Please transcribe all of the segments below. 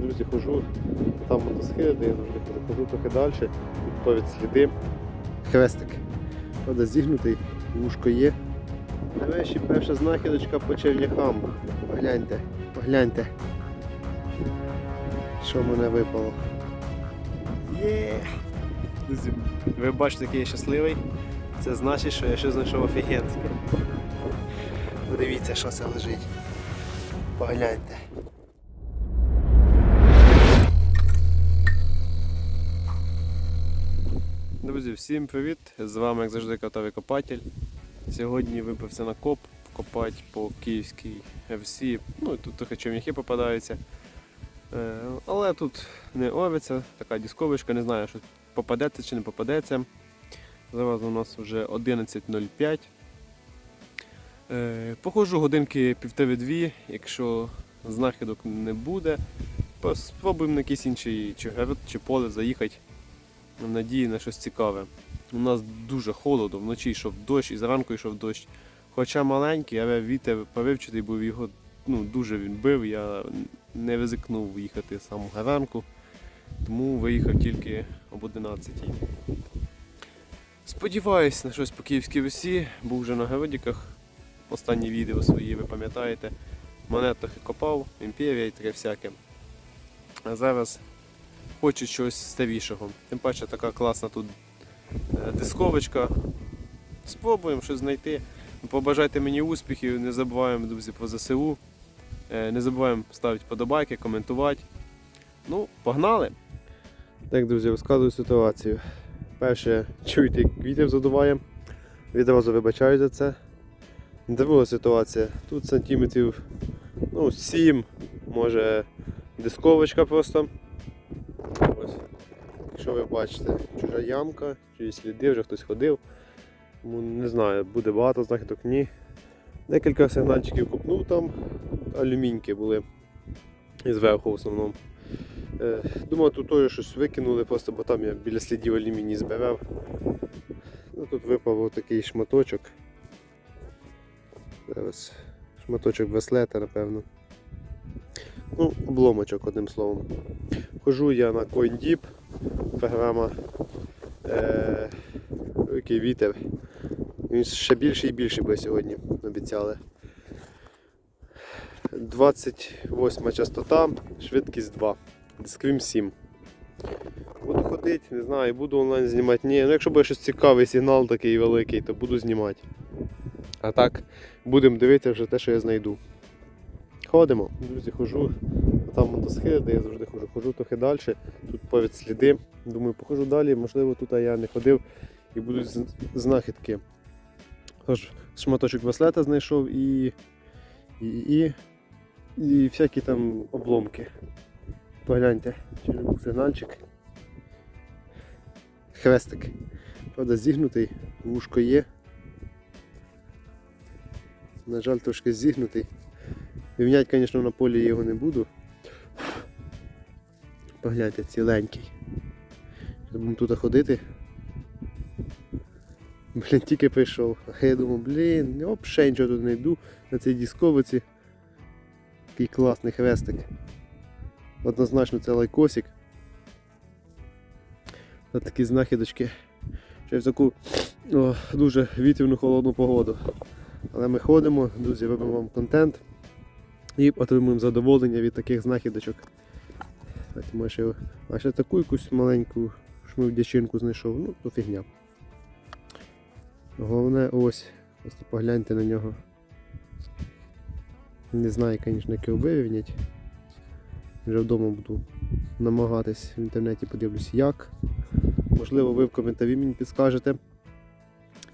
друзі, хожу, там мотосхили, де я завжди хожу, хожу трохи далі, тут повід сліди. Хрестик. Правда, зігнутий, вушко є. Нарешті перша знахідочка по черв'якам. Погляньте, погляньте. Що мене випало. Є! Друзі, ви бачите, який я щасливий. Це значить, що я щось знайшов офігенське. Подивіться, що це лежить. Погляньте. Друзі, всім привіт! З вами, як завжди, Котовий Копатель. Сьогодні вибився на коп, копати по київській FC. Ну тут трохи човняхи попадаються. Е, Але тут не овиця, така дісковочка, не знаю, що попадеться чи не попадеться. Зараз у нас вже 11.05. Е, Походжу годинки півтори-дві, якщо знахідок не буде, спробуємо на якийсь інший чи город, чи поле заїхати надії на щось цікаве. У нас дуже холодно, вночі йшов дощ і зранку йшов дощ. Хоча маленький, але вітер повивчитий був його ну, дуже він бив, я не ризикнув їхати сам ранку, тому виїхав тільки об 11. Сподіваюсь на щось по київській весі, був вже на городіках. Останні відео свої, ви пам'ятаєте. Монет трохи копав, імперія і таке всяке. А зараз хочу чогось старішого. Тим паче така класна тут е, дисковочка. Спробуємо щось знайти. Побажайте мені успіхів, не забуваємо, друзі, про ЗСУ. Е, Не забуваємо ставити подобайки, коментувати. Ну, погнали! Так, друзі, розказую ситуацію. Перше, чуєте, як вітер задуває. Відразу вибачаю за це. Друга ситуація. Тут сантиметрів ну, 7, може дисковочка просто. Якщо ви бачите, чужа ямка, чиї сліди, вже хтось ходив. Тому не знаю, буде багато знахідок, ні. Декілька сигнальчиків купнув там, алюміньки були і зверху в основному. Е, Думав, тут теж щось викинули, просто бо там я біля слідів алюміній збирав. Ну, тут випав такий шматочок. Зараз шматочок браслета, напевно. Ну, обломочок, одним словом. Хожу я на CoinDeep, програма е, вітер. Він ще більший і більший буде сьогодні, обіцяли. 28 частота, швидкість 2. Дискрім 7. Буду ходити, не знаю, буду онлайн знімати. Ні, ну якщо буде щось цікавий сигнал такий великий, то буду знімати. А так, будемо дивитися вже те, що я знайду. Ходимо. Друзі, хожу. Там мотосхили, де я завжди хожу. Хожу трохи далі. Тут повід сліди. Думаю, похожу далі, можливо, тут я не ходив і будуть знахідки. Тож, шматочок браслета знайшов і, і, і, і всякі там обломки. Погляньте, сигнальчик. Хрестик. Правда, зігнутий, вушко є. На жаль, трошки зігнутий. Рівнять, звісно, на полі його не буду. Погляньте, ціленький. Будемо тут ходити. Блін, тільки прийшов. А я думав, блін, взагалі нічого тут не йду на цій дисковиці. Такий класний хрестик. Однозначно це лайкосик. Ось такі знахідочки. Ще в таку о, дуже вітряну холодну погоду. Але ми ходимо, друзі, робимо вам контент і отримуємо задоволення від таких знахідочок. Може, ще- а ще таку якусь маленьку шмивдячинку знайшов, ну то фігня. Головне ось, просто погляньте на нього. Не знаю, звісно, його вирівняти. Вже вдома буду намагатись в інтернеті подивлюсь як. Можливо, ви в коментарі мені підскажете,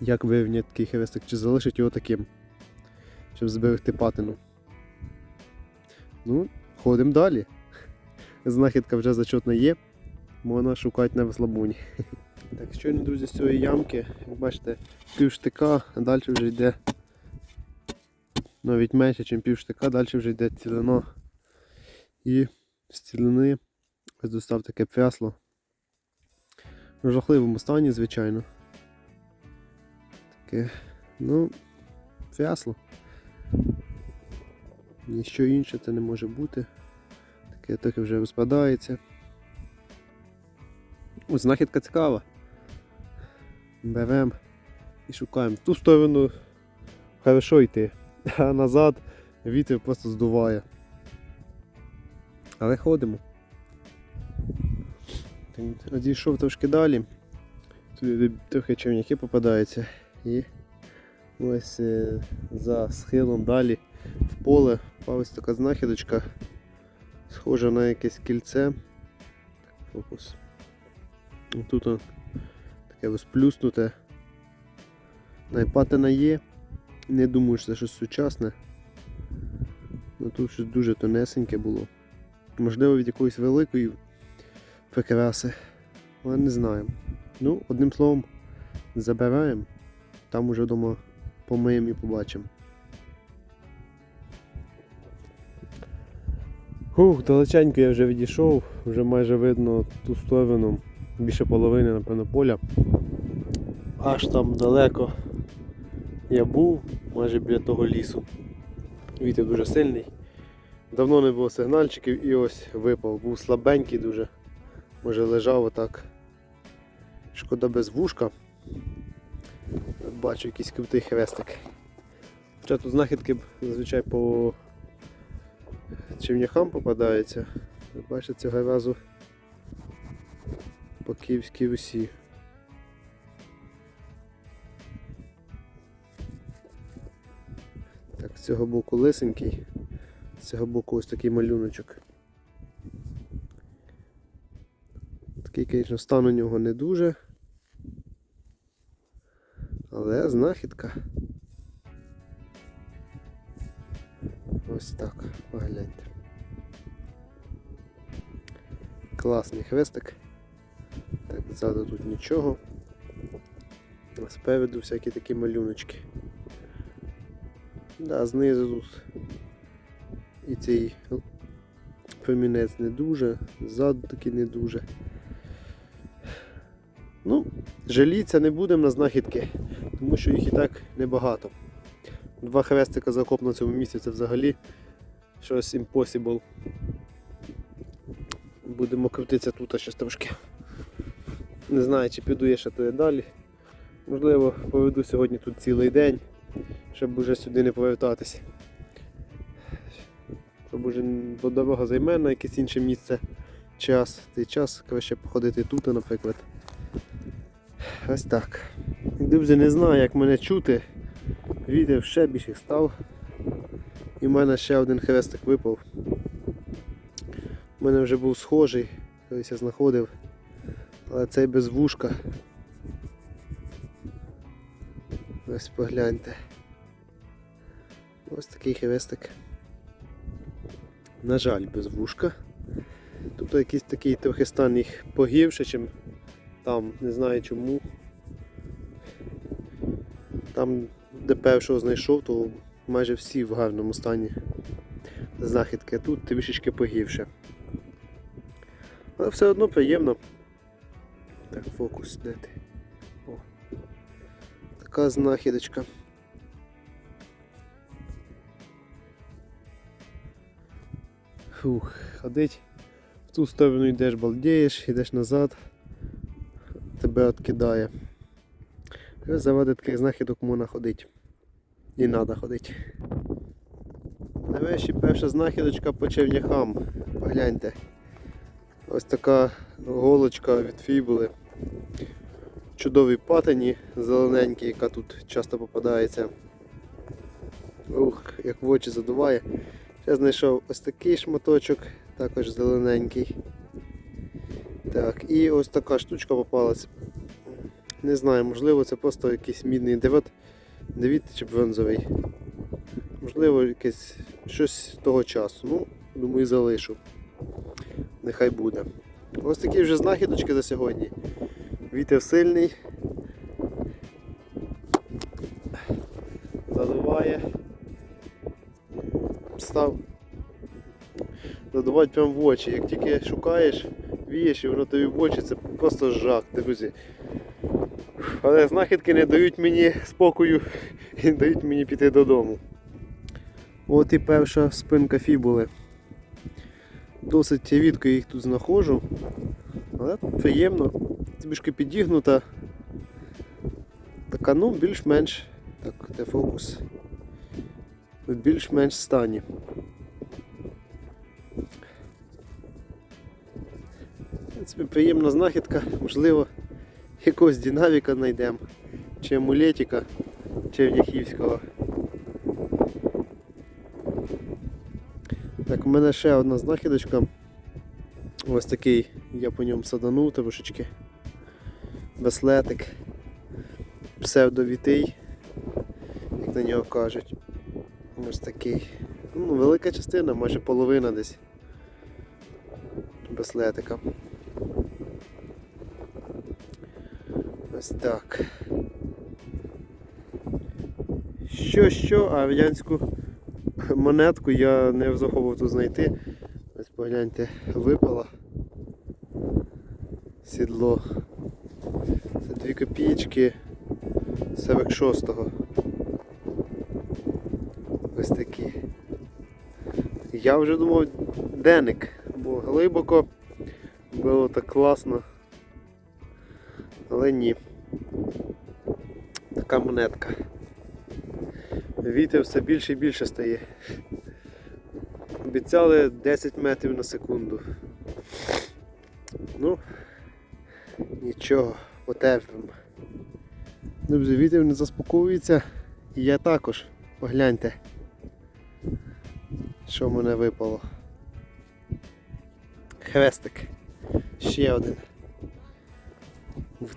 як вирівняти такий хрестик, чи залишити його таким, щоб зберегти патину. Ну, ходимо далі. Знахідка вже зачетна є, можна шукати на розслабоні. Так, щойно, друзі, з цієї ямки, як бачите, пів штика, а далі вже йде навіть менше, ніж пів штика, далі вже йде цілино. І з цілини ось достав таке прясло. В жахливому стані, звичайно. Таке, ну, прясло. Ніщо інше це не може бути. Таке трохи вже розпадається. Ось знахідка цікава. Беремо і шукаємо. В ту сторону хорошо йти, а назад вітер просто здуває. Але ходимо. Одійшов трошки далі. Тут трохи човняки попадаються. І ось е, за схилом далі в поле ось така знахідочка. Схожа на якесь кільце. Фокус. Тут он таке розплюснуте. Найпатина є. Не думаю, що це щось сучасне. Ну тут щось дуже тонесеньке було. Можливо, від якоїсь великої прикраси. Але не знаю. Ну, одним словом, забираємо. Там уже вдома помиємо і побачимо. Ух, далеченько я вже відійшов, вже майже видно ту сторону, більше половини, напевно, поля. Аж там далеко я був, майже біля того лісу. Вітер дуже сильний. Давно не було сигнальчиків і ось випав. Був слабенький дуже. Може лежав отак. Шкода без вушка. Бачу якийсь крутий хрестик. Хоча тут знахідки зазвичай по човняхам попадаються. Ви Бачите, цього разу по Київській Русі. Так, з цього боку лисенький, з цього боку ось такий малюночок. Такий, звісно, стан у нього не дуже. Але знахідка. Ось так, погляньте. Класний хрестик. Так, ззаду тут нічого. Спереду всякі такі малюночки. Да, знизу тут і цей промінець не дуже, ззаду такий не дуже. Ну, жаліться не будемо на знахідки, тому що їх і так небагато. Два хрестика закоп на цьому місці це взагалі щось impossible. Будемо крутитися тут ще трошки. Не знаю, чи піду я ще туди далі. Можливо, проведу сьогодні тут цілий день, щоб уже сюди не повертатись. Щоб уже дорога займе на якесь інше місце час. Цей час краще походити тут, наприклад. Ось так. Друзі, не знаю, як мене чути. Вітер ще більше став. І в мене ще один хрестик випав. У мене вже був схожий, колись я знаходив. Але цей без вушка. Ось погляньте. Ось такий хрестик. На жаль, без вушка. Тобто якийсь такий трохи стан їх погірше, чим там, не знаю чому. Там, де першого знайшов, то майже всі в гарному стані знахідки, тут трішечки погірше. Але все одно приємно. Так, фокус де ти? О. Така знахідочка. Фух, ходить. В ту сторону йдеш, балдієш, йдеш назад, тебе відкидає. Заводи таких знахідок можна ходити. І треба ходити. Нарешті перша знахідочка по черв'яхам. Погляньте. Ось така голочка від фібули. Чудовій патині зелененькій, яка тут часто попадається. Ух, як в очі задуває. Я знайшов ось такий шматочок, також зелененький. Так, і ось така штучка попалась. Не знаю, можливо це просто якийсь мідний дев'ят, дев'ят чи бронзовий. Можливо, якесь щось того часу. Ну, думаю, залишу. Нехай буде. Ось такі вже знахідочки за сьогодні. Вітер сильний. Задуває. Став. Задувати прямо в очі. Як тільки шукаєш, вієш і воно тобі в очі, це просто жах, друзі. Але знахідки не дають мені спокою і не дають мені піти додому. От і перша спинка фібули. Досить рідко їх тут знаходжу. Але приємно. Трішки підігнута. Така, ну, більш-менш. Так, де фокус. В більш-менш стані. В приємна знахідка, можливо, якогось динаміка знайдемо, чи амулетика Черняхівського. Так, у мене ще одна знахідочка. Ось такий, я по ньому саданув трошечки. Беслетик. Псевдовітий, як на нього кажуть. Ось такий. Ну, велика частина, майже половина десь. Беслетика. Ось так. Що, що, а радянську монетку я не заховував тут знайти. Ось погляньте, випало сідло. Це 2 копійки 46-го. Ось такі. Я вже думав деник, бо глибоко було так класно. Але ні. Така монетка. Вітер все більше і більше стає. Обіцяли 10 метрів на секунду. Ну, нічого, потерпимо. Друзі, вітер не заспокоюється. І я також. Погляньте, що в мене випало. Хрестик. Ще один.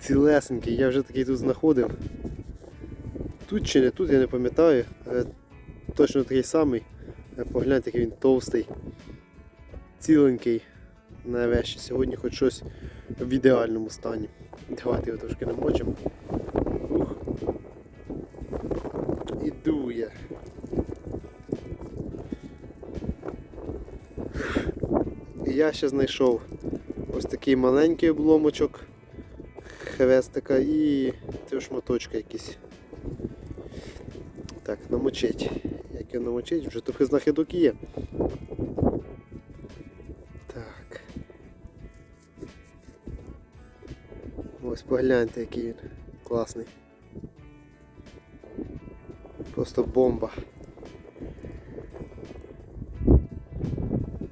Цілесенький, я вже такий тут знаходив. Тут чи не тут, я не пам'ятаю, але точно такий самий. Е, Погляньте, який він товстий, ціленький. Нарешті сьогодні хоч щось в ідеальному стані. Давайте його трошки намочимо. Ух. І дує. Я ще знайшов ось такий маленький обломочок хрестика і три шматочка якісь. Так, намочить. Як його намочить, вже трохи знахідок є. Так. Ось погляньте, який він класний. Просто бомба.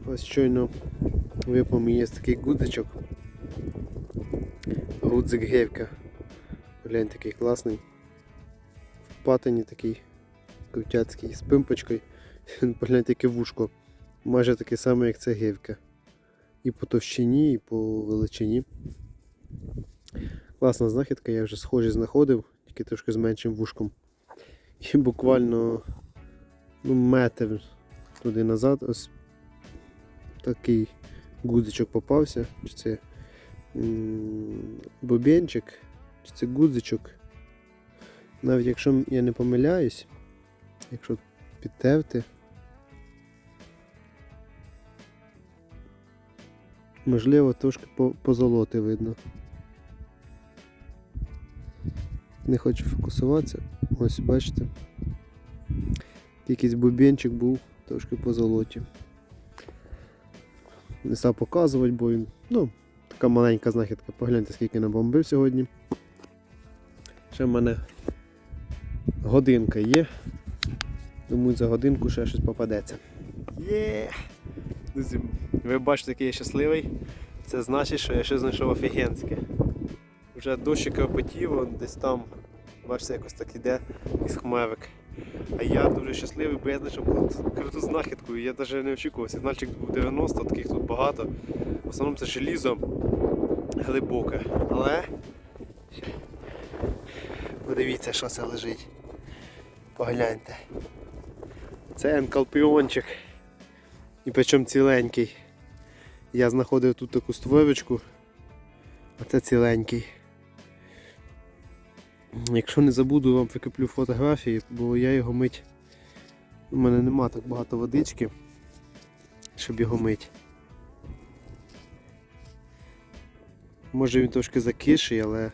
Ось щойно випав мені є такий гудзичок. Гудзик гевка. Глянь, такий класний. В патині такий крутяцький, з пимпочкою. Погляньте, яке вушко. Майже таке саме, як ця гевка. І по товщині, і по величині. Класна знахідка, я вже схожі знаходив, тільки трошки з меншим вушком. І буквально ну, метр туди назад ось такий гудзичок попався. Чи це бубенчик, чи це гудзичок. Навіть якщо я не помиляюсь, якщо підтерти, можливо трошки позолоти видно. Не хочу фокусуватися. Ось бачите. Якийсь бубенчик був трошки по золоті. Не став показувати, бо він, ну, така маленька знахідка. Погляньте, скільки набомбив сьогодні. Ще в мене годинка є. Думаю, за годинку ще щось попадеться. Є! Друзі, ви бачите, який я щасливий. Це значить, що я ще знайшов офігенське. Вже дощик опотів, десь там, бачите, якось так іде із хмевик. А я дуже щасливий, бо я знайшов крут- круту знахідку. Я навіть не очікував. Сигнальчик був 90, таких тут багато. В основному це желізо глибоке. Але подивіться, що це лежить. Погляньте. Це енкалпіончик. І причому ціленький. Я знаходив тут таку створочку, а це ціленький. Якщо не забуду, вам прикріплю фотографії, бо я його мить. У мене нема так багато водички, щоб його мить. Може він трошки закиший, але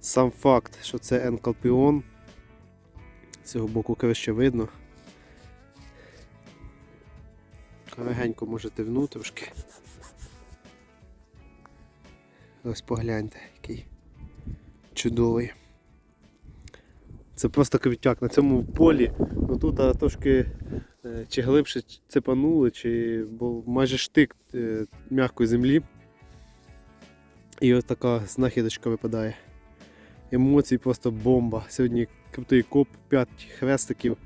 сам факт, що це енкалпіон, з цього боку краще видно. Легенько можете внутрішки. Ось погляньте, який чудовий. Це просто крутяк на цьому полі. Ну тут трошки е, чи глибше цепанули, чи бо майже штик е, м'якої землі. І ось така знахідочка випадає. Емоцій просто бомба. Сьогодні крутий коп, 5 хрестиків.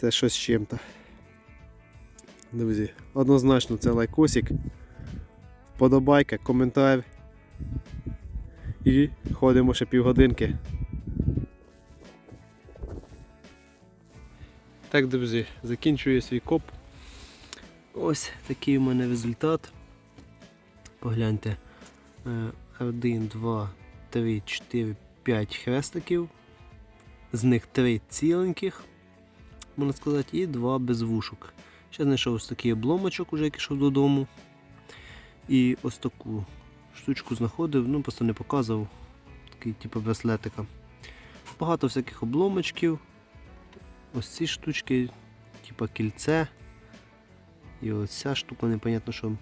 Це щось з чим-то. Друзі, однозначно це лайкосик. Вподобайка, коментар. І ходимо ще півгодинки. Так, друзі, закінчую свій коп. Ось такий у мене результат. Погляньте. Е, 1, 2, 3, 4, 5 хрестиків. З них 3 ціленьких, можна сказати, і 2 без вушок. Ще знайшов ось такий обломочок, уже як йшов додому. І ось таку штучку знаходив, ну просто не показував. Такий типу браслетика. Багато всяких обломочків. Ось ці штучки, типу кільце. І ось ця штука, непонятно що.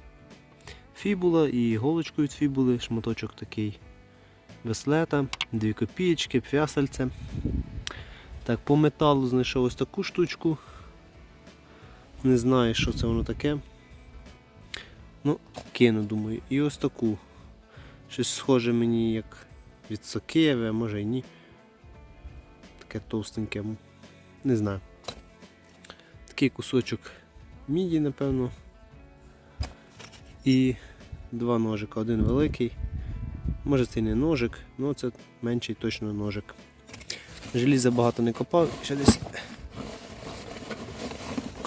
Фібула і голочку від фібули, шматочок такий веслета, дві копієчки, п'ясальце. Так, по металу знайшов ось таку штучку. Не знаю, що це воно таке. Ну, кину, думаю. І ось таку. Щось схоже мені як від сокири, а може і ні. Таке товстеньке. Не знаю. Такий кусочок міді, напевно. І два ножика. Один великий. Може це не ножик, але це менший точно ножик. Желіза багато не копав, ще десь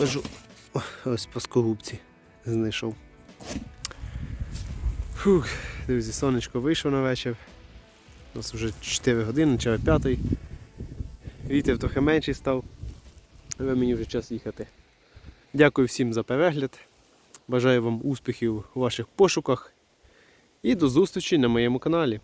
покажу. О, Ось плоскогубці знайшов. Фух, друзі, сонечко вийшло на вечір. У нас вже 4 години, чи 5. Вітер трохи менший став, але мені вже час їхати. Дякую всім за перегляд. Бажаю вам успіхів у ваших пошуках. І до зустрічі на моєму каналі.